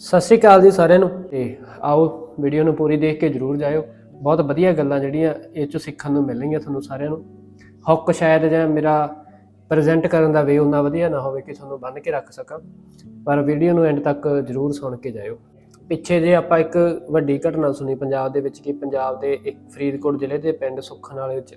ਸਤਿ ਸ਼੍ਰੀ ਅਕਾਲ ਜੀ ਸਾਰਿਆਂ ਨੂੰ ਤੇ ਆਓ ਵੀਡੀਓ ਨੂੰ ਪੂਰੀ ਦੇਖ ਕੇ ਜਰੂਰ ਜਾਇਓ। ਬਹੁਤ ਵਧੀਆ ਗੱਲਾਂ ਜਿਹੜੀਆਂ ਇਹ ਚੋਂ ਸਿੱਖਣ ਨੂੰ ਮਿਲਣਗੀਆਂ ਤੁਹਾਨੂੰ ਸਾਰਿਆਂ ਨੂੰ। ਹੁੱਕ ਸ਼ਾਇਦ ਜਾਂ ਮੇਰਾ ਪ੍ਰੈਜ਼ੈਂਟ ਕਰਨ ਦਾ ਵੇ ਉਹਨਾਂ ਵਧੀਆ ਨਾ ਹੋਵੇ ਕਿ ਤੁਹਾਨੂੰ ਬੰਨ ਕੇ ਰੱਖ ਸਕਾਂ। ਪਰ ਵੀਡੀਓ ਨੂੰ ਐਂਡ ਤੱਕ ਜਰੂਰ ਸੁਣ ਕੇ ਜਾਇਓ। ਪਿੱਛੇ ਜੇ ਆਪਾਂ ਇੱਕ ਵੱਡੀ ਘਟਨਾ ਸੁਣੀ ਪੰਜਾਬ ਦੇ ਵਿੱਚ ਕਿ ਪੰਜਾਬ ਦੇ ਇੱਕ ਫਰੀਦਕੋਟ ਜ਼ਿਲ੍ਹੇ ਦੇ ਪਿੰਡ ਸੁੱਖਣ ਵਾਲੇ ਵਿੱਚ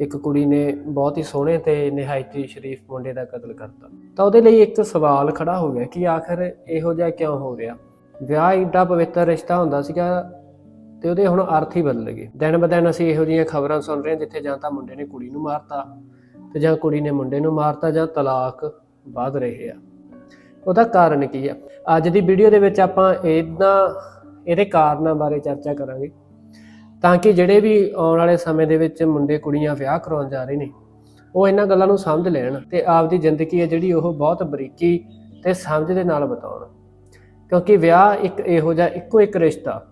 ਇੱਕ ਕੁੜੀ ਨੇ ਬਹੁਤ ਹੀ ਸੋਹਣੇ ਤੇ ਨਿਹਾਇਤੀ ਸ਼ਰੀਫ ਮੁੰਡੇ ਦਾ ਕਤਲ ਕਰਤਾ। ਤਾਂ ਉਹਦੇ ਲਈ ਇੱਕ ਸਵਾਲ ਖੜਾ ਹੋ ਗਿਆ ਕਿ ਆਖਰ ਇਹੋ ਜਿਹਾ ਕਿਉਂ ਹੋ ਰਿਹਾ ਵਿਆਹ ਏਡਾ ਪਵਿੱਤਰ ਰਿਸ਼ਤਾ ਹੁੰਦਾ ਸੀਗਾ ਤੇ ਉਹਦੇ ਹੁਣ ਅਰਥ ਹੀ ਬਦਲ ਗਏ। ਦਿਨ ਬ ਦਿਨ ਅਸੀਂ ਇਹੋ ਜਿਹੀਆਂ ਖਬਰਾਂ ਸੁਣ ਰਹੇ ਹਾਂ ਜਿੱਥੇ ਜਾਂ ਤਾਂ ਮੁੰਡੇ ਨੇ ਕੁੜੀ ਨੂੰ ਮਾਰਤਾ ਤੇ ਜਾਂ ਕੁੜੀ ਨੇ ਮੁੰਡੇ ਨੂੰ ਮਾਰਤਾ ਜਾਂ ਤਲਾਕ ਵੱਧ ਰਹੇ ਆ। ਉਹਦਾ ਕਾਰਨ ਕੀ ਆ? ਅੱਜ ਦੀ ਵੀਡੀਓ ਦੇ ਵਿੱਚ ਆਪਾਂ ਇਹਨਾਂ ਇਹਦੇ ਕਾਰਨਾਂ ਬਾਰੇ ਚਰਚਾ ਕਰਾਂਗੇ। ਤਾਂ ਕਿ ਜਿਹੜੇ ਵੀ ਆਉਣ ਵਾਲੇ ਸਮੇਂ ਦੇ ਵਿੱਚ ਮੁੰਡੇ ਕੁੜੀਆਂ ਵਿਆਹ ਕਰਾਉਣ ਜਾ ਰਹੇ ਨੇ, ਉਹ ਇਹਨਾਂ ਗੱਲਾਂ ਨੂੰ ਸਮਝ ਲੈਣ ਤੇ ਆਪਦੀ ਜ਼ਿੰਦਗੀ ਹੈ ਜਿਹੜੀ ਉਹ ਬਹੁਤ ਬਰੀਕੀ ਤੇ ਸਮਝ ਦੇ ਨਾਲ ਬਤਾਉਣ। ਕਿਉਂਕਿ ਵਿਆਹ ਇੱਕ ਇਹੋ ਜਿਹਾ ਇੱਕੋ ਇੱਕ ਰਿਸ਼ਤਾ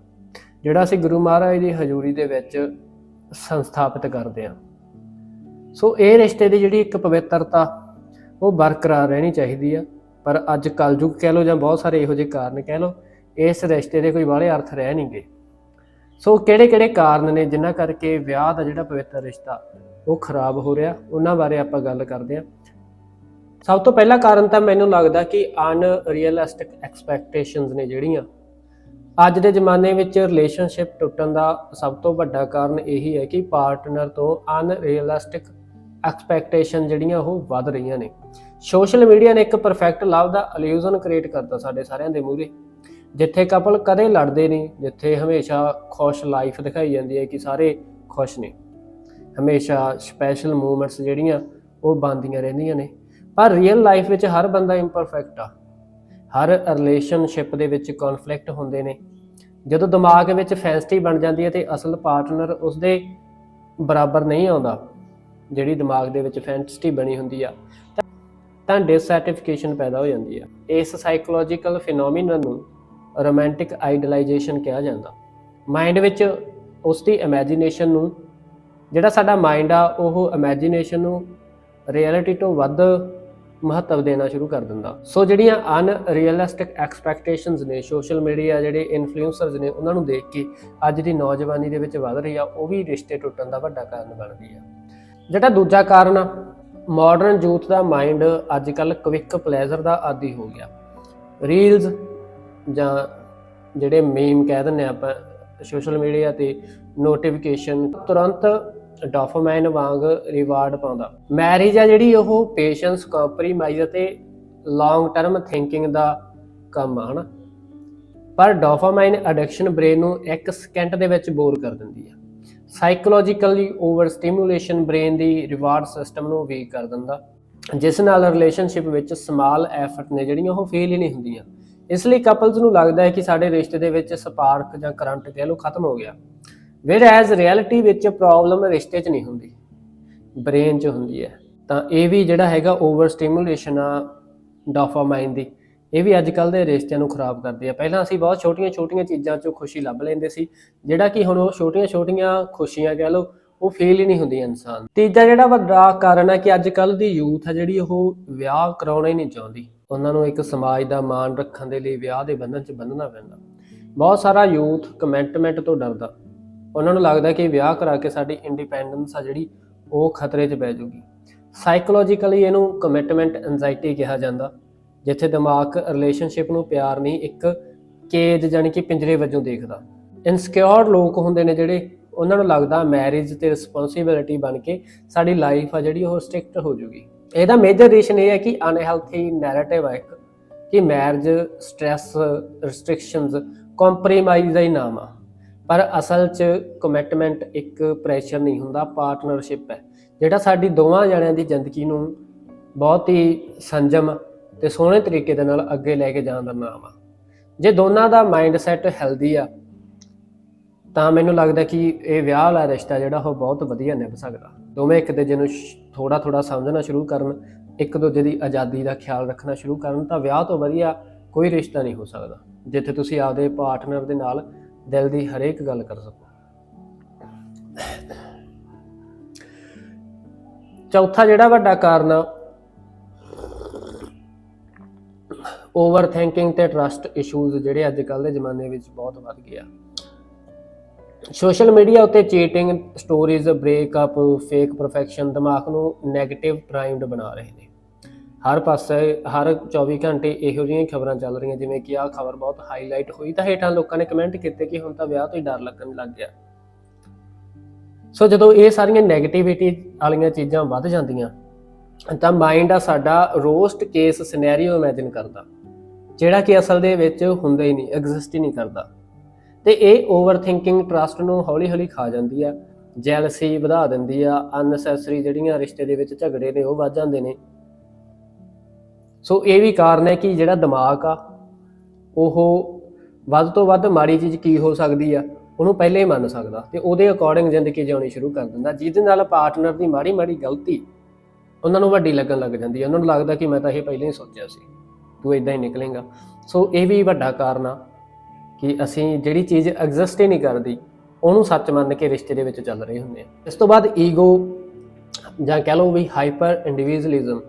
ਜਿਹੜਾ ਅਸੀਂ ਗੁਰੂ ਮਹਾਰਾਜ ਦੀ ਹਜ਼ੂਰੀ ਦੇ ਵਿੱਚ ਸੰਸਥਾਪਿਤ ਕਰਦੇ ਹਾਂ। ਸੋ ਇਹ ਰਿਸ਼ਤੇ ਦੀ ਜਿਹੜੀ ਇੱਕ ਪਵਿੱਤਰਤਾ, ਉਹ ਬਰਕਰਾਰ ਰਹਿਣੀ ਚਾਹੀਦੀ ਆ। ਪਰ ਅੱਜ ਕਲਯੁਗ ਕਹਿ ਲੋ ਜਾਂ ਬਹੁਤ ਸਾਰੇ ਇਹੋ ਜਿਹੇ ਕਾਰਨ ਕਹਿ ਲੋ ਇਸ ਰਿਸ਼ਤੇ ਦੇ ਕੋਈ ਬਾਹਲੇ ਅਰਥ ਰਹਿ ਨਹੀਂ ਗਏ। ਸੋ ਕਿਹੜੇ ਕਿਹੜੇ ਕਾਰਨ ਨੇ ਜਿਨ੍ਹਾਂ ਕਰਕੇ ਵਿਆਹ ਦਾ ਜਿਹੜਾ ਪਵਿੱਤਰ ਰਿਸ਼ਤਾ ਉਹ ਖਰਾਬ ਹੋ ਰਿਹਾ, ਉਹਨਾਂ ਬਾਰੇ ਆਪਾਂ ਗੱਲ ਕਰਦੇ ਹਾਂ। ਸਭ ਤੋਂ ਪਹਿਲਾ ਕਾਰਨ ਤਾਂ ਮੈਨੂੰ ਲੱਗਦਾ ਕਿ ਅਨਰੀਅਲਿਸਟਿਕ ਐਕਸਪੈਕਟੇਸ਼ਨਸ ਨੇ ਜਿਹੜੀਆਂ। ਅੱਜ ਦੇ ਜ਼ਮਾਨੇ ਵਿੱਚ ਰਿਲੇਸ਼ਨਸ਼ਿਪ ਟੁੱਟਣ ਦਾ ਸਭ ਤੋਂ ਵੱਡਾ ਕਾਰਨ ਇਹੀ ਹੈ ਕਿ ਪਾਰਟਨਰ ਤੋਂ ਅਨਰੀਅਲਿਸਟਿਕ ਐਕਸਪੈਕਟੇਸ਼ਨ ਜਿਹੜੀਆਂ ਉਹ ਵੱਧ ਰਹੀਆਂ ਨੇ। ਸੋਸ਼ਲ ਮੀਡੀਆ ਨੇ ਇੱਕ ਪਰਫੈਕਟ ਲਵ ਦਾ ਇਲੂਜ਼ਨ ਕ੍ਰੀਏਟ ਕਰਤਾ ਸਾਡੇ ਸਾਰਿਆਂ ਦੇ ਮੂਹਰੇ। ਜਿੱਥੇ ਕਪਲ ਕਦੇ ਲੜਦੇ ਨਹੀਂ, ਜਿੱਥੇ ਹਮੇਸ਼ਾ ਖੁਸ਼ ਲਾਈਫ ਦਿਖਾਈ ਜਾਂਦੀ ਹੈ ਕਿ ਸਾਰੇ ਖੁਸ਼ ਨੇ। ਹਮੇਸ਼ਾ ਸਪੈਸ਼ਲ ਮੂਮੈਂਟਸ ਜਿਹੜੀਆਂ, ਉਹ ਬਣਦੀਆਂ ਰਹਿੰਦੀਆਂ ਨੇ। ਪਰ ਰੀਅਲ ਲਾਈਫ ਵਿੱਚ ਹਰ ਬੰਦਾ ਇੰਪਰਫੈਕਟ ਆ। ਹਰ ਰਿਲੇਸ਼ਨਸ਼ਿਪ ਦੇ ਵਿੱਚ ਕਨਫਲਿਕਟ ਹੁੰਦੇ ਨੇ। ਜਦੋਂ ਦਿਮਾਗ ਵਿੱਚ ਫੈਂਸਟੀ ਬਣ ਜਾਂਦੀ ਹੈ ਤੇ ਅਸਲ ਪਾਰਟਨਰ ਉਸਦੇ ਬਰਾਬਰ ਨਹੀਂ ਆਉਂਦਾ, ਜਿਹੜੀ ਦਿਮਾਗ ਦੇ ਵਿੱਚ ਫੈਂਸਿਟੀ ਬਣੀ ਹੁੰਦੀ ਆ, ਤਾਂ- ਤਾਂ ਪੈਦਾ ਹੋ ਜਾਂਦੀ ਆ। ਇਸ ਸਾਈਕੋਲੋਜੀਕਲ ਫਿਨੋਮੀਨਨ ਨੂੰ ਰੋਮਾਂਟਿਕ ਆਈਡਲਾਈਜੇਸ਼ਨ ਕਿਹਾ ਜਾਂਦਾ। ਮਾਈਂਡ ਵਿੱਚ ਉਸ ਦੀ ਇਮੇਜਿਨੇਸ਼ਨ ਨੂੰ, ਜਿਹੜਾ ਸਾਡਾ ਮਾਈਂਡ ਆ, ਉਹ ਇਮੇਜਿਨੇਸ਼ਨ ਨੂੰ ਰਿਐਲਿਟੀ ਤੋਂ ਵੱਧ ਮਹੱਤਵ ਦੇਣਾ ਸ਼ੁਰੂ ਕਰ ਦਿੰਦਾ। ਸੋ ਜਿਹੜੀਆਂ ਅਨਰੀਅਲਿਸਟਿਕ ਐਕਸਪੈਕਟੇਸ਼ਨਸ ਨੇ ਸੋਸ਼ਲ ਮੀਡੀਆ ਜਿਹੜੇ ਇਨਫਲੂਐਂਸਰਸ ਨੇ, ਉਹਨਾਂ ਨੂੰ ਦੇਖ ਕੇ ਅੱਜ ਦੀ ਨੌਜਵਾਨੀ ਦੇ ਵਿੱਚ ਵੱਧ ਰਹੀ ਆ, ਉਹ ਵੀ ਰਿਸ਼ਤੇ ਟੁੱਟਣ ਦਾ ਵੱਡਾ ਕਾਰਨ ਬਣ ਬਣਦੀ ਆ। ਜਿਹੜਾ ਦੂਜਾ ਕਾਰਨ ਆ ਮਾਡਰਨ ਯੂਥ ਦਾ ਮਾਈਂਡ ਅੱਜ ਕੱਲ ਕਵਿਕ ਪਲੇਜ਼ਰ ਦਾ ਆਦੀ ਹੋ ਗਿਆ। ਰੀਲਸ ਜਾਂ ਜਿਹੜੇ ਮੀਮ ਕਹਿ ਦਿੰਨੇ ਆਪਾਂ ਸੋਸ਼ਲ ਮੀਡੀਆ ਤੇ ਨੋਟੀਫਿਕੇਸ਼ਨ ਤੁਰੰਤ ਡੋਪਾਮਾਈਨ ਵਾਂਗ ਰਿਵਾਰਡ ਪਾਉਂਦਾ। ਮੈਰਿਜ ਆ ਜਿਹੜੀ, ਉਹ ਪੇਸ਼ੈਂਸ ਕੰਪਰੋਮਾਈਜ਼ ਅਤੇ ਲੌਂਗ ਟਰਮ ਥਿੰਕਿੰਗ ਦਾ ਕੰਮ ਆ, ਹਨਾ? ਪਰ ਡੋਪਾਮਾਈਨ ਐਡਿਕਸ਼ਨ ਬ੍ਰੇਨ ਨੂੰ ਇੱਕ ਸਕਿੰਟ ਦੇ ਵਿੱਚ ਬੋਰ ਕਰ ਦਿੰਦੀ ਆ। ਸਾਈਕੋਲੋਜੀਕਲੀ ਓਵਰ ਸਟੀਮੂਲੇਸ਼ਨ ਬ੍ਰੇਨ ਦੀ ਰਿਵਾਰਡ ਸਿਸਟਮ ਨੂੰ ਵੀਕ ਕਰ ਦਿੰਦਾ। ਜਿਸ ਨਾਲ ਰਿਲੇਸ਼ਨਸ਼ਿਪ ਵਿੱਚ ਸਮਾਲ ਐਫਰਟ ਨੇ ਜਿਹੜੀਆਂ, ਉਹ ਫੇਲ ਹੀ ਨਹੀਂ ਹੁੰਦੀਆਂ। ਇਸ ਲਈ ਕਪਲਸ ਨੂੰ ਲੱਗਦਾ ਹੈ ਕਿ ਸਾਡੇ ਰਿਸ਼ਤੇ ਦੇ ਵਿੱਚ ਸਪਾਰਕ ਜਾਂ ਕਰੰਟ ਕਹਿ ਲਓ ਖਤਮ ਹੋ ਗਿਆ। ਵੇਰ ਐਜ਼ ਰਿਐਲਿਟੀ ਵਿੱਚ ਪ੍ਰੋਬਲਮ ਰਿਸ਼ਤੇ 'ਚ ਨਹੀਂ ਹੁੰਦੀ ਬ੍ਰੇਨ 'ਚ ਹੁੰਦੀ ਹੈ। ਤਾਂ ਇਹ ਵੀ ਜਿਹੜਾ ਹੈਗਾ ਓਵਰ ਸਟੀਮੂਲੇਸ਼ਨ ਆ ਡੋਪਾਮਾਈਨ ਦੀ, ਇਹ ਵੀ ਅੱਜ ਕੱਲ ਦੇ ਰਿਸ਼ਤਿਆਂ ਨੂੰ ਖਰਾਬ ਕਰਦੀ ਆ। ਪਹਿਲਾਂ ਅਸੀਂ ਬਹੁਤ ਛੋਟੀਆਂ-ਛੋਟੀਆਂ ਚੀਜ਼ਾਂ 'ਚੋਂ ਖੁਸ਼ੀ ਲੱਭ ਲੈਂਦੇ ਸੀ, ਜਿਹੜਾ ਕਿ ਹੁਣ ਉਹ ਛੋਟੀਆਂ-ਛੋਟੀਆਂ ਖੁਸ਼ੀਆਂ ਕਹਿ ਲਓ, ਉਹ ਫੀਲ ਹੀ ਨਹੀਂ ਹੁੰਦੀਆਂ ਇਨਸਾਨ ਤੀਜਾ ਜਿਹੜਾ ਵੱਡਾ ਕਾਰਨ ਹੈ ਕਿ ਅੱਜ ਕੱਲ ਦੀ ਯੂਥ ਹੈ ਜਿਹੜੀ ਉਹ ਵਿਆਹ ਕਰਾਉਣਾ ਹੀ ਨਹੀਂ ਚਾਹੁੰਦੀ। ਉਹਨਾਂ ਨੂੰ ਇੱਕ ਸਮਾਜ ਦਾ ਮਾਣ ਰੱਖਣ ਦੇ ਲਈ ਵਿਆਹ ਦੇ ਬੰਧਨ 'ਚ ਬੰਨਣਾ ਪੈਂਦਾ। ਬਹੁਤ ਸਾਰਾ ਯੂਥ ਕਮਿਟਮੈਂਟ ਤੋਂ ਡਰਦਾ। ਉਹਨਾਂ ਨੂੰ ਲੱਗਦਾ ਕਿ ਵਿਆਹ ਕਰਾ ਕੇ ਸਾਡੀ ਇੰਡੀਪੈਂਡੈਂਸ ਆ ਜਿਹੜੀ, ਉਹ ਖਤਰੇ 'ਚ ਪੈ ਜਾਊਗੀ ਸਾਈਕੋਲੋਜੀਕਲੀ ਇਹਨੂੰ ਕਮਿਟਮੈਂਟ ਐਂਜ਼ਾਈਟੀ ਕਿਹਾ ਜਾਂਦਾ। ਜਿੱਥੇ ਦਿਮਾਗ ਰਿਲੇਸ਼ਨਸ਼ਿਪ ਨੂੰ ਪਿਆਰ ਨਹੀਂ, ਇੱਕ ਕੇਜ ਜਾਨੀ ਕਿ ਪਿੰਜਰੇ ਵਜੋਂ ਦੇਖਦਾ। ਇਨਸਿਕਿਉਰ ਲੋਕ ਹੁੰਦੇ ਨੇ ਜਿਹੜੇ, ਉਹਨਾਂ ਨੂੰ ਲੱਗਦਾ ਮੈਰਿਜ ਤੇ ਰਿਸਪੌਂਸਿਬਿਲਿਟੀ ਬਣ ਕੇ ਸਾਡੀ ਲਾਈਫ ਆ ਜਿਹੜੀ, ਉਹ ਸਟ੍ਰਿਕਟ ਹੋ ਜੂਗੀ। ਇਹਦਾ ਮੇਜਰ ਰੀਜ਼ਨ ਇਹ ਹੈ ਕਿ ਅਨਹੈਲਥੀ ਨੈਰੇਟਿਵ ਹੈ ਇੱਕ, ਕਿ ਮੈਰਿਜ ਸਟ्रेस ਰਿਸਟ੍ਰਿਕਸ਼ਨਸ ਕੰਪਰੋਮਾਈਜ਼ ਦਾ ਹੀ ਨਾਮ ਆ। ਪਰ ਅਸਲ 'ਚ ਕਮਿਟਮੈਂਟ ਇੱਕ ਪ੍ਰੈਸ਼ਰ ਨਹੀਂ ਹੁੰਦਾ ਪਾਰਟਨਰਸ਼ਿਪ ਹੈ, ਜਿਹੜਾ ਸਾਡੀ ਦੋਵਾਂ ਜਣਿਆਂ ਦੀ ਜ਼ਿੰਦਗੀ ਨੂੰ ਬਹੁਤ ਹੀ ਸੰਜਮ ਤੇ ਸੋਹਣੇ ਤਰੀਕੇ ਦੇ ਨਾਲ ਅੱਗੇ ਲੈ ਕੇ ਜਾਣ ਦਾ ਨਾਮ ਆ। ਜੇ ਦੋਨਾਂ ਦਾ ਮਾਈਂਡ ਸੈਟ ਹੈਲਦੀ ਆ ਤਾਂ ਮੈਨੂੰ ਲੱਗਦਾ ਕਿ ਇਹ ਵਿਆਹ ਵਾਲਾ ਰਿਸ਼ਤਾ ਜਿਹੜਾ ਉਹ ਬਹੁਤ ਵਧੀਆ ਨਿਭ ਸਕਦਾ। ਦੋਵੇਂ ਇੱਕ ਦੂਜੇ ਨੂੰ ਥੋੜਾ ਥੋੜਾ ਸਮਝਣਾ ਸ਼ੁਰੂ ਕਰਨ, ਇੱਕ ਦੂਜੇ ਦੀ ਆਜ਼ਾਦੀ ਦਾ ਖਿਆਲ ਰੱਖਣਾ ਸ਼ੁਰੂ ਕਰਨ ਤਾਂ ਵਿਆਹ ਤੋਂ ਵਧੀਆ ਕੋਈ ਰਿਸ਼ਤਾ ਨਹੀਂ ਹੋ ਸਕਦਾ। ਜਿੱਥੇ ਤੁਸੀਂ ਆਪਦੇ ਪਾਰਟਨਰ ਦੇ ਨਾਲ ਦਿਲ ਦੀ ਹਰੇਕ ਗੱਲ ਕਰ ਸਕੋ। ਚੌਥਾ ਜਿਹੜਾ ਵੱਡਾ ਕਾਰਨ ਆ ਓਵਰ ਥਿੰਕਿੰਗ ਤੇ ਟਰਸਟ ਇਸ਼ੂਜ਼ ਜਿਹੜੇ ਅੱਜ ਕੱਲ ਦੇ ਜ਼ਮਾਨੇ ਵਿੱਚ ਬਹੁਤ ਵੱਧ ਗਏ ਆ। ਸੋਸ਼ਲ ਮੀਡੀਆ ਉੱਤੇ cheating, stories, breakup fake perfection ਦਿਮਾਗ ਨੂੰ 네ਗੇਟਿਵ ਪ੍ਰਾਈਮਡ ਬਣਾ ਰਹੇ ਨੇ। ਹਰ ਪਾਸੇ, ਹਰ 24 ਘੰਟੇ ਇਹੋ ਜਿਹੀਆਂ ਖਬਰਾਂ ਚੱਲ ਰਹੀਆਂ, ਜਿਵੇਂ ਕਿ ਆਹ ਖਬਰ ਬਹੁਤ ਹਾਈਲਾਈਟ ਹੋਈ, ਤਾਂ ਹੇਠਾਂ ਲੋਕਾਂ ਨੇ ਕਮੈਂਟ ਕੀਤੇ ਕਿ ਹੁਣ ਤਾਂ ਵਿਆਹ ਤੋਂ ਹੀ ਡਰ ਲੱਗਣ ਲੱਗ ਗਿਆ। ਸੋ ਜਦੋਂ ਇਹ ਸਾਰੀਆਂ 네ਗੇਟਿਵਿਟੀ ਵਾਲੀਆਂ ਚੀਜ਼ਾਂ ਵੱਧ ਜਾਂਦੀਆਂ, ਤਾਂ ਮਾਈਂਡ ਆ ਸਾਡਾ ਰੋਸਟ ਕੇਸ ਸਿਨੈਰੀਓ ਇਮੇਜਿਨ ਕਰਦਾ, ਜਿਹੜਾ ਕਿ ਅਸਲ ਦੇ ਵਿੱਚ ਹੁੰਦਾ ਹੀ ਨਹੀਂ ਐਗਜ਼ਿਸਟ ਹੀ ਨਹੀਂ ਕਰਦਾ। ਤੇ ਇਹ ਓਵਰਥਿੰਕਿੰਗ ਟਰਸਟ ਨੂੰ ਹੌਲੀ-ਹੌਲੀ ਖਾ ਜਾਂਦੀ ਆ। ਜੈਲਸੀ ਵਧਾ ਦਿੰਦੀ ਆ। ਅਨਨੈਸੈਸਰੀ ਜਿਹੜੀਆਂ ਰਿਸ਼ਤੇ ਦੇ ਵਿੱਚ ਝਗੜੇ ਨੇ, ਉਹ ਵੱਧ ਜਾਂਦੇ ਨੇ। ਸੋ ਇਹ ਵੀ ਕਾਰਨ ਹੈ ਕਿ ਜਿਹੜਾ ਦਿਮਾਗ ਆ, ਉਹ ਵੱਧ ਤੋਂ ਵੱਧ ਮਾੜੀ ਚੀਜ਼ ਕੀ ਹੋ ਸਕਦੀ ਆ, ਉਹਨੂੰ ਪਹਿਲੇ ਹੀ ਮੰਨ ਸਕਦਾ ਤੇ ਉਹਦੇ ਅਕੋਰਡਿੰਗ ਜ਼ਿੰਦਗੀ ਜਿਉਣੀ ਸ਼ੁਰੂ ਕਰ ਦਿੰਦਾ। ਜਿਹਦੇ ਨਾਲ ਪਾਰਟਨਰ ਦੀ ਮਾੜੀ ਮਾੜੀ ਗਲਤੀ, ਉਹਨਾਂ ਨੂੰ ਵੱਡੀ ਲੱਗਣ ਲੱਗ ਜਾਂਦੀ ਹੈ ਉਹਨਾਂ ਨੂੰ ਲੱਗਦਾ ਕਿ ਮੈਂ ਤਾਂ ਇਹ ਪਹਿਲਾਂ ਹੀ ਸੋਚਿਆ ਸੀ। ਤੂੰ ਇਦਾਂ ਹੀ ਨਿਕਲੇਗਾ। ਸੋ ਇਹ ਵੀ ਵੱਡਾ ਕਾਰਨ ਆ। ਕਿ ਅਸੀਂ ਜਿਹੜੀ ਚੀਜ਼ ਐਗਜ਼ਿਸਟ ਹੀ ਨਹੀਂ ਕਰਦੀ, ਉਹਨੂੰ ਸੱਚ ਮੰਨ ਕੇ ਰਿਸ਼ਤੇ ਦੇ ਵਿੱਚ ਚੱਲ ਰਹੇ ਹੁੰਦੇ ਆ। ਇਸ ਤੋਂ ਬਾਅਦ ਈਗੋ ਜਾਂ ਕਹਿ ਲਓ ਵੀ ਹਾਈਪਰ ਇੰਡੀਵਿਜੂਅਲਿਜ਼ਮ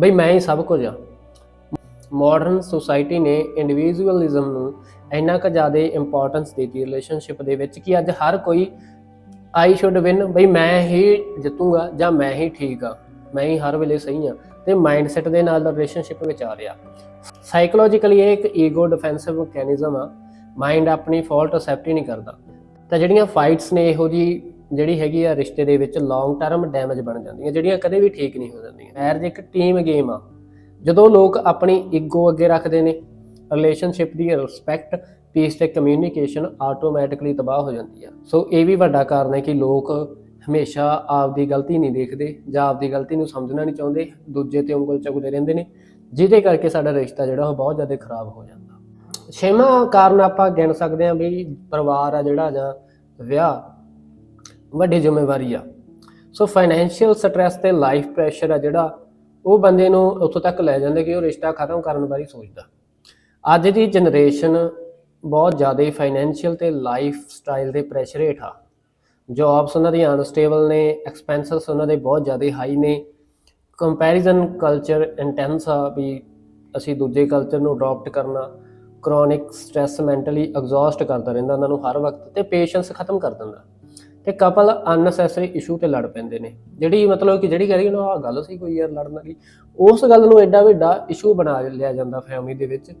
ਬਈ ਮੈਂ ਹੀ ਸਭ ਕੁਝ ਆ। ਮਾਡਰਨ ਸੋਸਾਇਟੀ ਨੇ ਇੰਡੀਵਿਜੂਅਲਿਜ਼ਮ ਨੂੰ ਇੰਨਾ ਕੁ ਜ਼ਿਆਦਾ ਇੰਪੋਰਟੈਂਸ ਦਿੱਤੀ ਰਿਲੇਸ਼ਨਸ਼ਿਪ ਦੇ ਵਿੱਚ ਕਿ ਅੱਜ ਹਰ ਕੋਈ ਆਈ ਸ਼ੁੱਡ ਵਿਨ ਬਈ ਮੈਂ ਹੀ ਜਿੱਤੂਗਾ ਜਾਂ ਮੈਂ ਹੀ ਠੀਕ ਆ, ਮੈਂ ਹੀ ਹਰ ਵੇਲੇ ਸਹੀ ਆ। ਤੇ ਮਾਈਂਡਸੈਟ ਦੇ ਨਾਲ ਰਿਲੇਸ਼ਨਸ਼ਿਪ ਵਿੱਚ ਆ ਰਿਹਾ। ਸਾਈਕੋਲੋਜੀਕਲੀ ਇਹ ਇੱਕ ਈਗੋ ਡਿਫੈਂਸਿਵ ਮੈਕੈਨਿਜ਼ਮ ਆ। ਮਾਈਂਡ ਆਪਣੀ ਫਾਲਟ ਅਸੈਪਟ ਹੀ ਨਹੀਂ ਕਰਦਾ। ਤਾਂ ਜਿਹੜੀਆਂ ਫਾਈਟਸ ਨੇ ਇਹੋ ਜੀ ਜਿਹੜੀ ਹੈਗੀ ਆ ਰਿਸ਼ਤੇ ਦੇ ਵਿੱਚ ਲੌਂਗ ਟਰਮ ਡੈਮੇਜ ਬਣ ਜਾਂਦੀਆਂ, ਜਿਹੜੀਆਂ ਕਦੇ ਵੀ ਠੀਕ ਨਹੀਂ ਹੋ ਜਾਂਦੀਆਂ। ਮੈਰਿਜ ਇੱਕ ਟੀਮ ਗੇਮ ਆ। ਜਦੋਂ ਲੋਕ ਆਪਣੀ ਈਗੋ ਅੱਗੇ ਰੱਖਦੇ ਨੇ ਰਿਲੇਸ਼ਨਸ਼ਿਪ ਦੀ ਰਿਸਪੈਕਟ ਪੀਸ ਤੇ ਕਮਿਊਨੀਕੇਸ਼ਨ ਆਟੋਮੈਟਿਕਲੀ ਤਬਾਹ ਹੋ ਜਾਂਦੀ ਆ। ਸੋ ਇਹ ਵੀ ਵੱਡਾ ਕਾਰਨ ਹੈ ਕਿ ਲੋਕ ਹਮੇਸ਼ਾ ਆਪਦੀ ਗਲਤੀ ਨਹੀਂ ਦੇਖਦੇ ਜਾਂ ਆਪਦੀ ਗਲਤੀ ਨੂੰ ਸਮਝਣਾ ਨਹੀਂ ਚਾਹੁੰਦੇ, ਦੂਜੇ ਤੇ ਉਂਗਲ ਚੁੱਕਦੇ ਰਹਿੰਦੇ ਨੇ, ਜਿਹਦੇ ਕਰਕੇ ਸਾਡਾ ਰਿਸ਼ਤਾ ਜਿਹੜਾ ਉਹ ਬਹੁਤ ਜ਼ਿਆਦਾ ਖਰਾਬ ਹੋ ਜਾਂਦਾ। ਛੇਵਾਂ ਕਾਰਨ ਆਪਾਂ ਗਿਣ ਸਕਦੇ ਹਾਂ ਵੀ ਪਰਿਵਾਰ ਆ ਜਿਹੜਾ ਜਾਂ ਵਿਆਹ, ਵੱਡੀ ਜ਼ਿੰਮੇਵਾਰੀ ਆ। ਸੋ ਫਾਈਨੈਂਸ਼ੀਅਲ ਸਟ੍ਰੈਸ ਤੇ ਲਾਈਫ ਪ੍ਰੈਸ਼ਰ ਆ ਜਿਹੜਾ, ਉਹ ਬੰਦੇ ਨੂੰ ਉੱਥੋਂ ਤੱਕ ਲੈ ਜਾਂਦਾ ਕਿ ਉਹ ਰਿਸ਼ਤਾ ਖਤਮ ਕਰਨ ਬਾਰੇ ਸੋਚਦਾ। ਅੱਜ ਦੀ ਜਨਰੇਸ਼ਨ ਬਹੁਤ ਜ਼ਿਆਦਾ ਫਾਈਨੈਂਸ਼ੀਅਲ ਤੇ ਲਾਈਫ ਸਟਾਈਲ ਦੇ ਪ੍ਰੈਸ਼ਰ ਹੇਠ ਆ। ਜੌਬਸ ਉਹਨਾਂ ਦੀਆਂ ਅਨਸਟੇਬਲ ਨੇ ਐਕਸਪੈਂਸਸ ਉਹਨਾਂ ਦੇ ਬਹੁਤ ਜ਼ਿਆਦਾ ਹਾਈ ਨੇ। ਕੰਪੈਰੀਜ਼ਨ ਕਲਚਰ ਇੰਟੈਂਸ ਆ ਵੀ ਅਸੀਂ ਦੂਜੇ ਕਲਚਰ ਨੂੰ ਅਡਾਪਟ ਕਰਨਾ ਕ੍ਰੋਨਿਕ ਸਟ੍ਰੈਸ ਮੈਂਟਲੀ ਐਗਜ਼ੌਸਟ ਕਰਦਾ ਰਹਿੰਦਾ ਉਹਨਾਂ ਨੂੰ ਹਰ ਵਕਤ ਤੇ ਪੇਸ਼ੈਂਸ ਖਤਮ ਕਰ ਦਿੰਦਾ। ਤੇ ਕਪਲ ਅਨਨੈਸੈਸਰੀ ਇਸ਼ੂ ਤੇ ਲੜ ਪੈਂਦੇ ਨੇ। ਜਿਹੜੀ ਮਤਲਬ ਕਿ ਜਿਹੜੀ ਕਰੀ ਉਹਨਾਂ ਆ ਗੱਲ ਸੀ ਕੋਈ ਯਾਰ ਲੜਨ ਵਾਲੀ। ਉਸ ਗੱਲ ਨੂੰ ਐਡਾ ਵੱਡਾ ਇਸ਼ੂ ਬਣਾ ਲਿਆ ਜਾਂਦਾ ਫੈਮਿਲੀ ਦੇ ਵਿੱਚ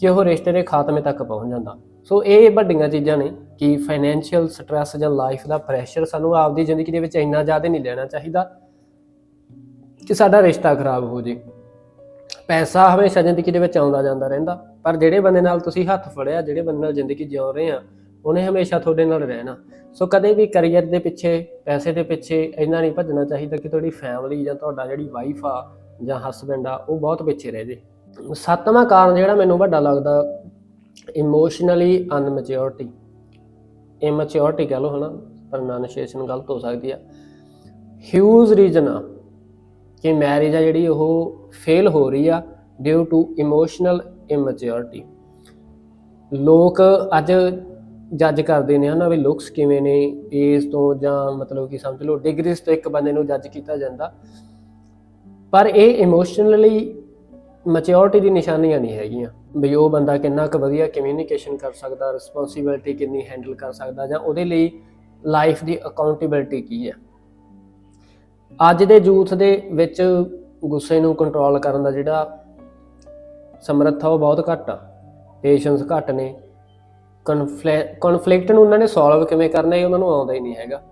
ਕਿ ਉਹ ਰਿਸ਼ਤੇ ਦੇ ਖਾਤਮੇ ਤੱਕ ਪਹੁੰਚ ਜਾਂਦਾ। ਸੋ ਇਹ ਵੱਡੀਆਂ ਚੀਜ਼ਾਂ ਨੇ। ਕਿ ਫਾਈਨੈਂਸ਼ੀਅਲ ਸਟ੍ਰੈਸ ਜਾਂ ਲਾਈਫ ਦਾ ਪ੍ਰੈਸ਼ਰ ਸਾਨੂੰ ਆਪਦੀ ਜ਼ਿੰਦਗੀ ਦੇ ਵਿੱਚ ਇੰਨਾ ਜ਼ਿਆਦਾ ਨਹੀਂ ਲੈਣਾ ਚਾਹੀਦਾ ਕਿ ਸਾਡਾ ਰਿਸ਼ਤਾ ਖਰਾਬ ਹੋ ਜੇ। ਪੈਸਾ ਹਮੇਸ਼ਾ ਜ਼ਿੰਦਗੀ ਦੇ ਵਿੱਚ ਆਉਂਦਾ ਜਾਂਦਾ ਰਹਿੰਦਾ, ਪਰ ਜਿਹੜੇ ਬੰਦੇ ਨਾਲ ਤੁਸੀਂ ਹੱਥ ਫੜਿਆ, ਜਿਹੜੇ ਬੰਦੇ ਨਾਲ ਜ਼ਿੰਦਗੀ ਜਿਉ ਰਹੇ ਆ, ਉਹਨੇ ਹਮੇਸ਼ਾ ਤੁਹਾਡੇ ਨਾਲ ਰਹਿਣਾ। ਸੋ ਕਦੇ ਵੀ ਕੈਰੀਅਰ ਦੇ ਪਿੱਛੇ, ਪੈਸੇ ਦੇ ਪਿੱਛੇ ਇੰਨਾ ਨਹੀਂ ਭੱਜਣਾ ਚਾਹੀਦਾ ਕਿ ਤੁਹਾਡੀ ਫੈਮਿਲੀ ਜਾਂ ਤੁਹਾਡਾ ਜਿਹੜੀ ਵਾਈਫ ਆ ਜਾਂ ਹਸਬੰਡ ਆ, ਉਹ ਬਹੁਤ ਪਿੱਛੇ ਰਹਿ ਜੇ। ਸੱਤਵਾਂ ਕਾਰਨ ਜਿਹੜਾ ਮੈਨੂੰ ਵੱਡਾ ਲੱਗਦਾ ਇਮੋਸ਼ਨਲੀ ਅਨਮੈਚਿਓਰਟੀ ਇਮੈਚਿਓਰਟੀ ਕਹ ਲਓ ਹਨਾ ਪ੍ਰੋਨਾਂਸੀਏਸ਼ਨ ਗਲਤ ਹੋ ਸਕਦੀ ਆ। ਹਿਊਜ ਰੀਜ਼ਨ ਆ ਕਿ ਮੈਰਿਜ ਆ ਜਿਹੜੀ ਉਹ ਫੇਲ ਹੋ ਰਹੀ ਆ ਡਿਊ ਟੂ ਇਮੋਸ਼ਨਲ ਇਮੈਚਿਓਰਟੀ ਲੋਕ ਅੱਜ ਜੱਜ ਕਰਦੇ ਨੇ ਹਨਾ ਵੀ ਲੁਕਸ ਕਿਵੇਂ ਨੇ ਏਜ ਤੋਂ ਜਾਂ ਮਤਲਬ ਕਿ ਸਮਝ ਲਓ ਡਿਗਰੀਜ਼ ਤੋਂ ਇੱਕ ਬੰਦੇ ਨੂੰ ਜੱਜ ਕੀਤਾ ਜਾਂਦਾ। ਪਰ ਇਹ ਇਮੋਸ਼ਨਲੀ ਮੈਚਿਓਰਿਟੀ ਦੀ ਨਿਸ਼ਾਨੀਆਂ ਨਹੀਂ ਹੈਗੀਆਂ। ਵੀ ਉਹ ਬੰਦਾ ਕਿੰਨਾ ਕੁ ਵਧੀਆ ਕਮਿਊਨੀਕੇਸ਼ਨ ਕਰ ਸਕਦਾ ਰਿਸਪੌਂਸਿਬਿਲਟੀ ਕਿੰਨੀ ਹੈਂਡਲ ਕਰ ਸਕਦਾ ਜਾਂ ਉਹਦੇ ਲਈ ਲਾਈਫ ਦੀ ਅਕਾਊਂਟੇਬਿਲਟੀ ਕੀ ਹੈ। ਅੱਜ ਦੇ ਯੂਥ ਦੇ ਵਿੱਚ ਗੁੱਸੇ ਨੂੰ ਕੰਟਰੋਲ ਕਰਨ ਦਾ ਜਿਹੜਾ ਸਮਰੱਥਾ ਉਹ ਬਹੁਤ ਘੱਟ ਆ। ਪੇਸ਼ੈਂਸ ਘੱਟ ਨੇ। ਕਨਫਲਿਕਟ ਨੂੰ ਉਹਨਾਂ ਨੇ ਸੋਲਵ ਕਿਵੇਂ ਕਰਨਾ ਇਹ ਉਹਨਾਂ ਨੂੰ ਆਉਂਦਾ ਹੀ ਨਹੀਂ ਹੈਗਾ।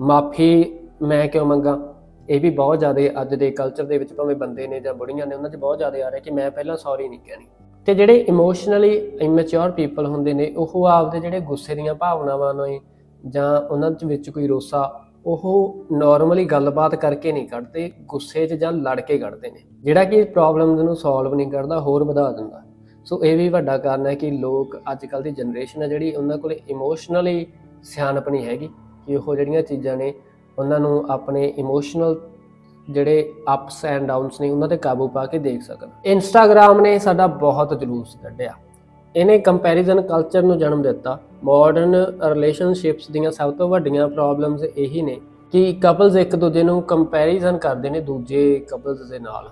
ਮਾਫੀ ਮੈਂ ਕਿਉਂ ਮੰਗਾ? ਇਹ ਵੀ ਬਹੁਤ ਜ਼ਿਆਦਾ ਅੱਜ ਦੇ ਕਲਚਰ ਦੇ ਵਿੱਚ ਭਾਵੇਂ ਬੰਦੇ ਨੇ ਜਾਂ ਬੁੜੀਆਂ ਨੇ, ਉਹਨਾਂ 'ਚ ਬਹੁਤ ਜ਼ਿਆਦਾ ਆ ਰਿਹਾ ਕਿ ਮੈਂ ਪਹਿਲਾਂ ਸੌਰੀ ਨਹੀਂ ਕਹਿਣੀ। ਤੇ ਜਿਹੜੇ ਇਮੋਸ਼ਨਲੀ ਇਮੈਚਿਓਰ ਪੀਪਲ ਹੁੰਦੇ ਨੇ, ਉਹ ਆਪਦੇ ਜਿਹੜੇ ਗੁੱਸੇ ਦੀਆਂ ਭਾਵਨਾਵਾਂ ਨੂੰ ਜਾਂ ਉਹਨਾਂ ਦੇ ਵਿੱਚ ਕੋਈ ਰੋਸਾ, ਉਹ ਨਾਰਮਲੀ ਗੱਲਬਾਤ ਕਰਕੇ ਨਹੀਂ ਕੱਢਦੇ, ਗੁੱਸੇ 'ਚ ਜਾਂ ਲੜ ਕੇ ਕੱਢਦੇ ਨੇ। ਜਿਹੜਾ ਕਿ ਪ੍ਰੋਬਲਮਸ ਨੂੰ ਸੋਲਵ ਨਹੀਂ ਕਰਦਾ, ਹੋਰ ਵਧਾ ਦਿੰਦਾ। ਸੋ ਇਹ ਵੀ ਵੱਡਾ ਕਾਰਨ ਹੈ ਕਿ ਲੋਕ ਅੱਜ ਕੱਲ ਦੀ ਜਨਰੇਸ਼ਨ ਹੈ ਜਿਹੜੀ, ਉਹਨਾਂ ਕੋਲੇ ਇਮੋਸ਼ਨਲੀ ਸਿਆਣਪ ਨਹੀਂ ਹੈਗੀ ਕਿ ਉਹ ਜਿਹੜੀਆਂ ਚੀਜ਼ਾਂ ਨੇ ਉਹਨਾਂ ਨੂੰ ਆਪਣੇ ਇਮੋਸ਼ਨਲ ਜਿਹੜੇ ਅਪਸ ਐਂਡ ਡਾਊਨਸ ਨੇ ਉਹਨਾਂ ਤੇ ਕਾਬੂ ਪਾ ਕੇ ਦੇਖ ਸਕਣ। ਇੰਸਟਾਗ੍ਰam ਨੇ ਸਾਡਾ ਬਹੁਤ ਜਲੂਸ ਕੱਢਿਆ। ਇਹਨੇ ਕੰਪੈਰੀਜ਼ਨ ਕਲਚਰ ਨੂੰ ਜਨਮ ਦਿੱਤਾ। ਮਾਡਰਨ ਰਿਲੇਸ਼ਨਸ਼ਿਪਸ ਦੀਆਂ ਸਭ ਤੋਂ ਵੱਡੀਆਂ ਪ੍ਰੋਬਲਮਸ ਇਹੀ ਨੇ ਕਿ ਕਪਲਸ ਇੱਕ ਦੂਜੇ ਨੂੰ ਕੰਪੈਰੀਜ਼ਨ ਕਰਦੇ ਨੇ ਦੂਜੇ ਕਪਲਸ ਦੇ ਨਾਲ।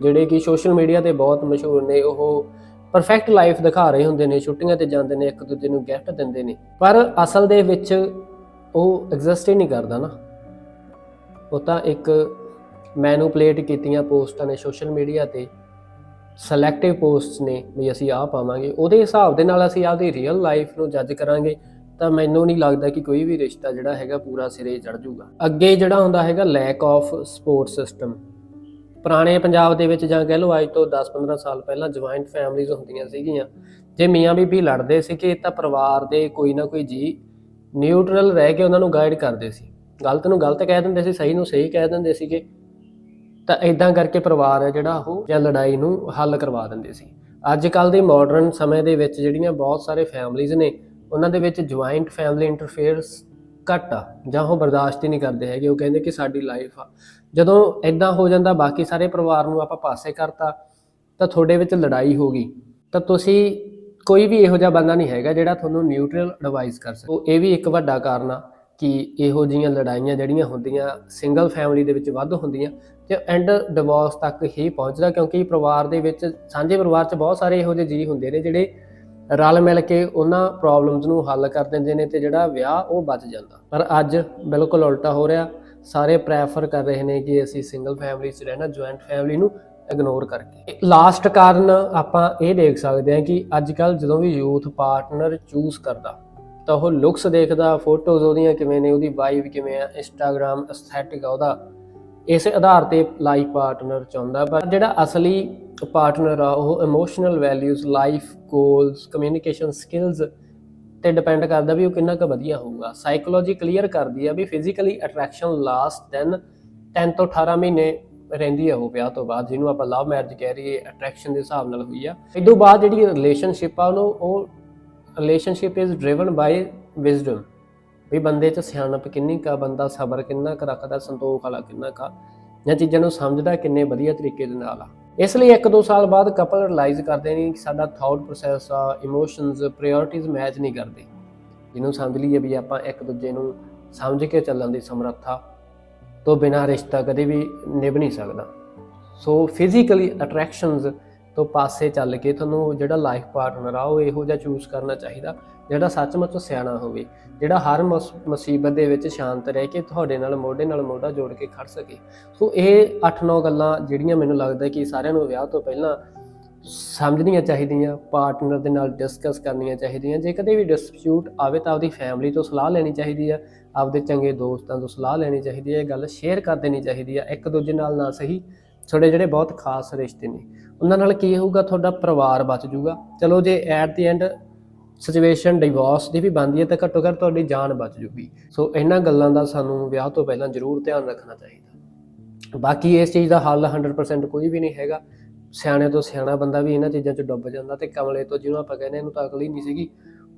ਜਿਹੜੇ ਕਿ ਸੋਸ਼ਲ ਮੀਡੀਆ ਤੇ ਬਹੁਤ ਮਸ਼ਹੂਰ ਨੇ, ਉਹ ਪਰਫੈਕਟ ਲਾਈਫ ਦਿਖਾ ਰਹੇ ਹੁੰਦੇ ਨੇ, ਛੁੱਟੀਆਂ ਤੇ ਜਾਂਦੇ ਨੇ, ਇੱਕ ਦੂਜੇ ਨੂੰ ਗਿਫਟ ਦਿੰਦੇ ਨੇ। ਪਰ ਅਸਲ ਦੇ ਵਿੱਚ ਉਹ ਐਗਜ਼ਿਸਟ ਹੀ ਨਹੀਂ ਕਰਦਾ ਨਾ। ਉਹ ਤਾਂ ਇੱਕ ਮੈਨੂਪਲੇਟ ਕੀਤੀਆਂ ਪੋਸਟਾਂ ਨੇ ਸੋਸ਼ਲ ਮੀਡੀਆ ਤੇ। ਸਿਲੈਕਟਿਵ ਪੋਸਟਸ ਨੇ ਵੀ ਅਸੀਂ ਆ ਪਾਵਾਂਗੇ। ਉਹਦੇ ਹਿਸਾਬ ਦੇ ਨਾਲ ਅਸੀਂ ਆਪਦੀ ਰੀਅਲ ਲਾਈਫ ਨੂੰ ਜੱਜ ਕਰਾਂਗੇ। ਤਾਂ ਮੈਨੂੰ ਨਹੀਂ ਲੱਗਦਾ ਕਿ ਕੋਈ ਵੀ ਰਿਸ਼ਤਾ ਜਿਹੜਾ ਹੈਗਾ ਪੂਰਾ ਸਿਰੇ ਚੜ ਜਾਊਗਾ। ਅੱਗੇ ਜਿਹੜਾ ਹੁੰਦਾ ਹੈਗਾ ਲੈਕ ਆਫ ਸਪੋਰਟ ਸਿਸਟਮ ਪੁਰਾਣੇ ਪੰਜਾਬ ਦੇ ਵਿੱਚ ਜਾਂ ਕਹਿ ਲਓ ਅੱਜ ਤੋਂ 10-15 ਸਾਲ ਪਹਿਲਾਂ ਜੁਆਇੰਟ ਫੈਮਲੀਆਂ ਹੁੰਦੀਆਂ ਸੀਗੀਆਂ। ਜੇ ਮੀਆਂ ਬੀਬੀ ਲੜਦੇ ਸੀ ਕਿ ਤਾਂ ਪਰਿਵਾਰ ਦੇ ਕੋਈ ਨਾ ਕੋਈ ਜੀ ਨਿਊਟਰਲ ਰਹਿ ਕੇ ਉਹਨਾਂ ਨੂੰ ਗਾਈਡ ਕਰਦੇ ਸੀ। ਗਲਤ ਨੂੰ ਗਲਤ ਕਹਿ ਦਿੰਦੇ ਸੀ, ਸਹੀ ਨੂੰ ਸਹੀ ਕਹਿ ਦਿੰਦੇ ਸੀਗੇ। ਤਾਂ ਇਦਾਂ ਕਰਕੇ ਪਰਿਵਾਰ ਹੈ ਜਿਹੜਾ ਉਹ, ਜਾਂ ਲੜਾਈ ਨੂੰ ਹੱਲ ਕਰਵਾ ਦਿੰਦੇ ਸੀ। ਅੱਜ ਕੱਲ ਦੇ ਮਾਡਰਨ ਸਮੇਂ ਦੇ ਵਿੱਚ ਜਿਹੜੀਆਂ ਬਹੁਤ ਸਾਰੇ ਫੈਮਲੀਆਂ ਨੇ, ਉਹਨਾਂ ਦੇ ਵਿੱਚ ਜੁਆਇੰਟ ਫੈਮਿਲੀ ਇੰਟਰਫੇਅਰਸ ਘੱਟ ਆ, ਜਾਂ ਉਹ ਬਰਦਾਸ਼ਤ ਹੀ ਨਹੀਂ ਕਰਦੇ ਹੈਗੇ। ਉਹ ਕਹਿੰਦੇ ਕਿ ਸਾਡੀ ਲਾਈਫ ਆ। ਜਦੋਂ ਇਦਾਂ ਹੋ ਜਾਂਦਾ, ਬਾਕੀ ਸਾਰੇ ਪਰਿਵਾਰ ਨੂੰ ਆਪਾਂ ਪਾਸੇ ਕਰਤਾ, ਤਾਂ ਤੁਹਾਡੇ ਵਿੱਚ ਲੜਾਈ ਹੋ ਗਈ। ਤਾਂ ਤੁਸੀਂ ਕੋਈ ਵੀ ਇਹੋ ਜਿਹਾ ਬੰਦਾ ਨਹੀਂ ਹੈਗਾ ਜਿਹੜਾ ਤੁਹਾਨੂੰ ਨਿਊਟਰਲ ਐਡਵਾਈਸ ਕਰ ਸਕੇ। ਉਹ ਇਹ ਵੀ ਇੱਕ ਵੱਡਾ ਕਾਰਨ ਆ ਕਿ ਇਹੋ ਜਿਹੀਆਂ ਲੜਾਈਆਂ ਜਿਹੜੀਆਂ ਹੁੰਦੀਆਂ ਸਿੰਗਲ ਫੈਮਿਲੀ ਦੇ ਵਿੱਚ ਵੱਧ ਹੁੰਦੀਆਂ ਤੇ ਐਂਡ ਡਿਵੋਰਸ ਤੱਕ ਹੀ ਪਹੁੰਚਦਾ ਕਿਉਂਕਿ ਪਰਿਵਾਰ ਦੇ ਵਿੱਚ, ਸਾਂਝੇ ਪਰਿਵਾਰ 'ਚ ਬਹੁਤ ਸਾਰੇ ਇਹੋ ਜਿਹੇ ਜੀ ਹੁੰਦੇ ਨੇ ਜਿਹੜੇ ਰਲ ਮਿਲ ਕੇ ਉਹਨਾਂ ਪ੍ਰੋਬਲਮਸ ਨੂੰ ਹੱਲ ਕਰ ਦਿੰਦੇ ਨੇ ਤੇ ਜਿਹੜਾ ਵਿਆਹ ਉਹ ਬਚ ਜਾਂਦਾ। ਪਰ ਅੱਜ ਬਿਲਕੁਲ ਉਲਟਾ ਹੋ ਰਿਹਾ। ਸਾਰੇ ਪ੍ਰੈਫਰ ਕਰ ਰਹੇ ਨੇ ਕਿ ਅਸੀਂ ਸਿੰਗਲ ਫੈਮਿਲੀ 'ਚ ਰਹਿਣਾ ਜੁਆਇੰਟ ਫੈਮਿਲੀ ਨੂੰ ਇਗਨੋਰ ਕਰਕੇ। ਲਾਸਟ ਕਾਰਨ ਆਪਾਂ ਇਹ ਦੇਖ ਸਕਦੇ ਹਾਂ ਕਿ ਅੱਜ ਕੱਲ ਜਦੋਂ ਵੀ ਯੂਥ ਪਾਰਟਨਰ ਚੂਜ਼ ਕਰਦਾ, ਤਾਂ ਉਹ ਲੁਕਸ ਦੇਖਦਾ ਫੋਟੋਜ਼ ਉਹਦੀਆਂ ਕਿਵੇਂ ਨੇ, ਉਹਦੀ ਵਾਈਬ ਕਿਵੇਂ ਆ ਇੰਸਟਾਗ੍ਰam ਐਸਥੈਟਿਕ ਆ ਉਹਦਾ, ਇਸ ਆਧਾਰ ਤੇ ਲਾਈਫ ਪਾਰਟਨਰ ਚਾਹੁੰਦਾ। ਪਰ ਜਿਹੜਾ ਅਸਲੀ ਪਾਰਟਨਰ ਆ, ਉਹ emotional values life goals communication skills ਤੇ ਡਿਪੈਂਡ ਕਰਦਾ ਵੀ ਉਹ ਕਿੰਨਾ ਕੁ ਵਧੀਆ ਹੋਊਗਾ। ਸਾਈਕੋਲੋਜੀ ਕਲੀਅਰ ਕਰਦੀ ਆ ਵੀ ਫਿਜ਼ੀਕਲੀ ਅਟਰੈਕਸ਼ਨ ਲਾਸਟ ਦੈਨ 10 ਤੋਂ 18 ਮਹੀਨੇ ਰਹਿੰਦੀ ਹੈ ਉਹ ਵਿਆਹ ਤੋਂ ਬਾਅਦ, ਜਿਹਨੂੰ ਆਪਾਂ ਲਵ ਮੈਰਿਜ ਕਹਿ ਰਹੀਏ ਅਟਰੈਕਸ਼ਨ ਦੇ ਹਿਸਾਬ ਨਾਲ ਹੋਈ ਆ। ਇਸ ਤੋਂ ਬਾਅਦ ਜਿਹੜੀ ਰਿਲੇਸ਼ਨਸ਼ਿਪ ਆ ਉਹਨੂੰ, ਉਹ relationship is driven by wisdom ਵੀ ਬੰਦੇ 'ਚ ਸਿਆਣਪ ਕਿੰਨੀ ਕਾ ਬੰਦਾ ਸਬਰ ਕਿੰਨਾ ਕੁ ਰੱਖਦਾ, ਸੰਤੋਖ ਵਾਲਾ ਕਿੰਨਾ ਕਾ ਜਾਂ ਚੀਜ਼ਾਂ ਨੂੰ ਸਮਝਦਾ ਕਿੰਨੇ ਵਧੀਆ ਤਰੀਕੇ ਦੇ ਨਾਲ ਆ। ਇਸ ਲਈ ਇੱਕ ਦੋ ਸਾਲ ਬਾਅਦ ਕਪਲ ਰਿਅਲਾਈਜ਼ ਕਰਦੇ ਨੇ ਕਿ ਸਾਡਾ ਥਾਟ ਪ੍ਰੋਸੈਸ ਆ ਇਮੋਸ਼ਨਸ ਪ੍ਰਾਇੋਰਟੀਜ਼ ਮੈਚ ਨਹੀਂ ਕਰਦੇ। ਜਿਹਨੂੰ ਸਮਝ ਲਈਏ ਵੀ ਆਪਾਂ ਇੱਕ ਦੂਜੇ ਨੂੰ ਸਮਝ ਕੇ ਚੱਲਣ ਦੀ ਸਮਰੱਥਾ ਤੋਂ ਬਿਨਾਂ ਰਿਸ਼ਤਾ ਕਦੇ ਵੀ ਨਿਭ ਨਹੀਂ ਸਕਦਾ। ਸੋ ਫਿਜ਼ੀਕਲੀ ਅਟਰੈਕਸ਼ਨਸ ਤੋਂ ਪਾਸੇ ਚੱਲ ਕੇ ਤੁਹਾਨੂੰ ਜਿਹੜਾ ਲਾਈਫ ਪਾਰਟਨਰ ਆ, ਉਹ ਇਹੋ ਜਿਹਾ ਚੂਜ਼ ਕਰਨਾ ਚਾਹੀਦਾ, ਜਿਹੜਾ ਸੱਚਮੁੱਚ ਸਿਆਣਾ ਹੋਵੇ, ਜਿਹੜਾ ਹਰ ਮੁਸ- ਮੁਸੀਬਤ ਦੇ ਵਿੱਚ ਸ਼ਾਂਤ ਰਹਿ ਕੇ ਤੁਹਾਡੇ ਨਾਲ ਮੋਢੇ ਨਾਲ ਮੋਢਾ ਜੋੜ ਕੇ ਖੜ ਸਕੇ। ਸੋ ਇਹ 8-9 ਗੱਲਾਂ ਜਿਹੜੀਆਂ ਮੈਨੂੰ ਲੱਗਦਾ ਕਿ ਸਾਰਿਆਂ ਨੂੰ ਵਿਆਹ ਤੋਂ ਪਹਿਲਾਂ ਸਮਝਣੀਆਂ ਚਾਹੀਦੀਆਂ ਪਾਰਟਨਰ ਦੇ ਨਾਲ ਡਿਸਕਸ ਕਰਨੀਆਂ ਚਾਹੀਦੀਆਂ। ਜੇ ਕਦੇ ਵੀ ਡਿਸਪਿਊਟ ਆਵੇ ਤਾਂ ਆਪਦੀ ਫੈਮਿਲੀ ਤੋਂ ਸਲਾਹ ਲੈਣੀ ਚਾਹੀਦੀ ਆ ਆਪਦੇ ਚੰਗੇ ਦੋਸਤਾਂ ਤੋਂ ਸਲਾਹ ਲੈਣੀ ਚਾਹੀਦੀ ਹੈ, ਇਹ ਗੱਲ ਸ਼ੇਅਰ ਕਰ ਦੇਣੀ ਚਾਹੀਦੀ ਆ ਇੱਕ ਦੂਜੇ ਨਾਲ ਨਾ ਸਹੀ, ਤੁਹਾਡੇ ਜਿਹੜੇ ਬਹੁਤ ਖਾਸ ਰਿਸ਼ਤੇ ਨੇ, ਉਹਨਾਂ ਨਾਲ ਕੀ ਹੋਊਗਾ, ਤੁਹਾਡਾ ਪਰਿਵਾਰ ਬਚ ਜਾਊਗਾ। ਚਲੋ ਜੇ at the end situation divorce ਦੀ ਵੀ ਬਣਦੀ ਹੈ, ਤਾਂ ਘੱਟੋ ਘੱਟ ਤੁਹਾਡੀ ਜਾਨ ਬਚ ਜੂਗੀ ਸੋ ਇਹਨਾਂ ਗੱਲਾਂ ਦਾ ਸਾਨੂੰ ਵਿਆਹ ਤੋਂ ਪਹਿਲਾਂ ਜ਼ਰੂਰ ਧਿਆਨ ਰੱਖਣਾ ਚਾਹੀਦਾ। ਬਾਕੀ ਇਸ ਚੀਜ਼ ਦਾ ਹੱਲ 100% ਕੋਈ ਵੀ ਨਹੀਂ ਹੈਗਾ। ਸਿਆਣੇ ਤੋਂ ਸਿਆਣਾ ਬੰਦਾ ਵੀ ਇਹਨਾਂ ਚੀਜ਼ਾਂ 'ਚ ਡੁੱਬ ਜਾਂਦਾ ਤੇ ਕਮਲੇ ਤੋਂ ਜਿਹਨੂੰ ਆਪਾਂ ਕਹਿੰਦੇ ਇਹਨੂੰ ਤਾਂ ਅਕਲ ਹੀ ਨਹੀਂ ਸੀਗੀ।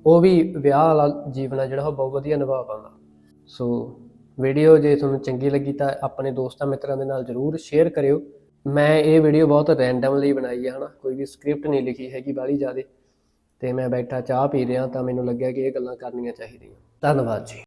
ਉਹ ਵੀ ਵਿਆਹ ਵਾਲਾ ਜੀਵਨ ਆ ਜਿਹੜਾ, ਉਹ ਬਹੁਤ ਵਧੀਆ ਨਿਭਾ ਪਾਉਂਦਾ। ਸੋ ਵੀਡੀਓ ਜੇ ਤੁਹਾਨੂੰ ਚੰਗੀ ਲੱਗੀ ਤਾਂ ਆਪਣੇ ਦੋਸਤਾਂ ਮਿੱਤਰਾਂ ਦੇ ਨਾਲ ਜਰੂਰ ਸ਼ੇਅਰ ਕਰਿਓ। ਮੈਂ ਇਹ ਵੀਡੀਓ ਬਹੁਤ ਰੈਂਡਮਲੀ ਬਣਾਈ ਹੈ ਹਨਾ। ਕੋਈ ਵੀ ਸਕ੍ਰਿਪਟ ਨਹੀਂ ਲਿਖੀ ਹੈਗੀ ਬਾਹਲੀ ਜ਼ਿਆਦੇ। ਤੇ ਮੈਂ ਬੈਠਾ ਚਾਹ ਪੀ ਰਿਹਾ ਤਾਂ ਮੈਨੂੰ ਲੱਗਿਆ ਕਿ ਇਹ ਗੱਲਾਂ ਕਰਨੀਆਂ ਚਾਹੀਦੀਆਂ। ਧੰਨਵਾਦ ਜੀ।